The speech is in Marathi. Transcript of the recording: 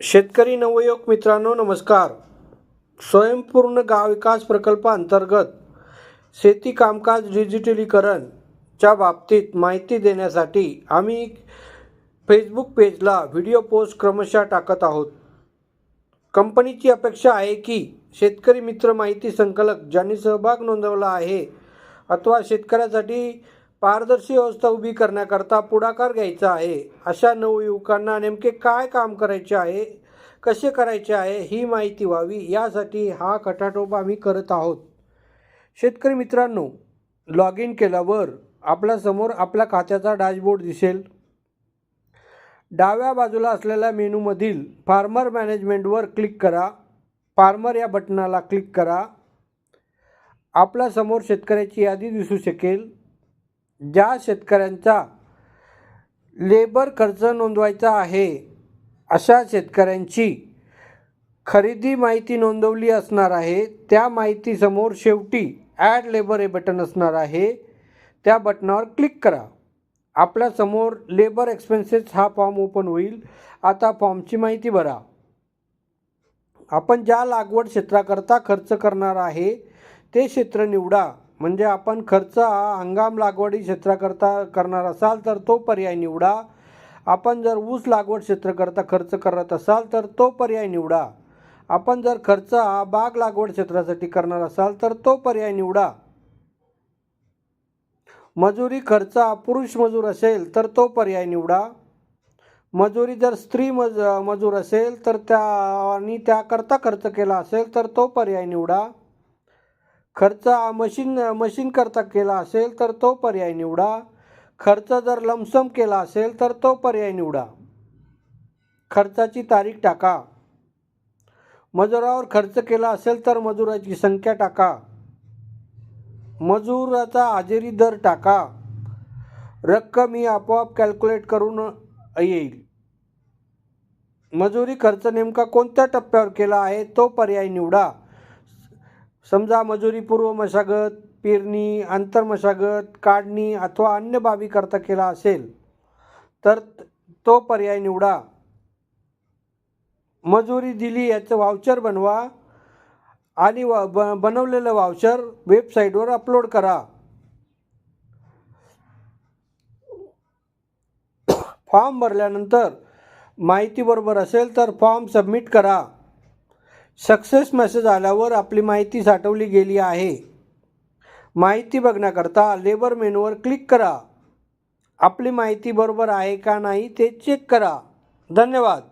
शेतकरी नवयुवक मित्रांनो नमस्कार. स्वयंपूर्ण गाव विकास प्रकल्पाअंतर्गत शेती कामकाज डिजिटलीकरणच्या बाबतीत माहिती देण्यासाठी आम्ही फेसबुक पेजला व्हिडिओ पोस्ट क्रमशः टाकत आहोत. कंपनीची अपेक्षा आहे की शेतकरी मित्र माहिती संकलक ज्यांनी सहभाग नोंदवला आहे अथवा शेतकऱ्यासाठी पारदर्शी व्यवस्था उभी करण्याकरता पुढाकार घ्यायचा आहे. अशा नवयुवकांना नेमके काय काम करायचे आहे कसे करायचे आहे ही माहिती व्हावी यासाठी हा खटाटोप आम्ही करत आहोत. शेतकरी मित्रांनो लॉग इन केल्यावर आपल्यासमोर आपल्या खात्याचा डॅशबोर्ड दिसेल. डाव्या बाजूला असलेल्या मेनूमधील फार्मर मॅनेजमेंटवर क्लिक करा. फार्मर या बटनाला क्लिक करा. आपल्यासमोर शेतकऱ्याची यादी दिसू शकेल. ज्या शेतकऱ्यांचा लेबर खर्च नोंदवायचा आहे अशा शेतकऱ्यांची खरेदी माहिती नोंदवली असणार आहे. त्या माहितीसमोर शेवटी ॲड लेबर हे बटन असणार आहे. त्या बटनावर क्लिक करा. आपल्यासमोर लेबर एक्सपेन्सेस हा फॉर्म ओपन होईल. आता फॉर्मची माहिती भरा. आपण ज्या लागवड क्षेत्राकरता खर्च करणार आहे ते क्षेत्र निवडा. म्हणजे आपण खर्च हा हंगाम लागवडी क्षेत्राकरता करणार असाल तर तो पर्याय निवडा. आपण जर ऊस लागवड क्षेत्राकरता खर्च करत असाल तर तो पर्याय निवडा. आपण जर खर्च हा बाग लागवड क्षेत्रासाठी करणार असाल तर तो पर्याय निवडा. मजुरी खर्च हा पुरुष मजूर असेल तर तो पर्याय निवडा. मजुरी जर स्त्री मज मजूर असेल तर त्या आणि त्याकरता खर्च केला असेल तर तो पर्याय निवडा. खर्च मशीन मशीन करता केला असेल तर तो पर्याय निवडा. खर्च जर लमसम केला असेल तर तो पर्याय निवडा. खर्चाची तारीख टाका. मजुरावर खर्च केला असेल तर मजुराची संख्या टाका. मजुराचा हजेरी दर टाका. रक्कम ही आपोआप कॅल्क्युलेट करून येईल. मजुरी खर्च नेमका कोणत्या टप्प्यावर केला आहे तो पर्याय निवडा. समजा मजुरी पूर्व मशागत पेरणी आंतरमशागत काढणी अथवा अन्य बाबी करता केला असेल तर तो पर्याय निवडा. मजुरी दिली याचं वाउचर बनवा आणि व ब बनवलेलं वाउचर वेबसाईटवर अपलोड करा. फॉर्म भरल्यानंतर माहिती बरोबर असेल तर फॉर्म सबमिट करा. सक्सेस मेसेज आल्यावर आपली माहिती साठवली गेली आहे. माहिती बघण्याकरता लेबर मेनूवर क्लिक करा. आपली माहिती बरोबर आहे का नाही ते चेक करा. धन्यवाद.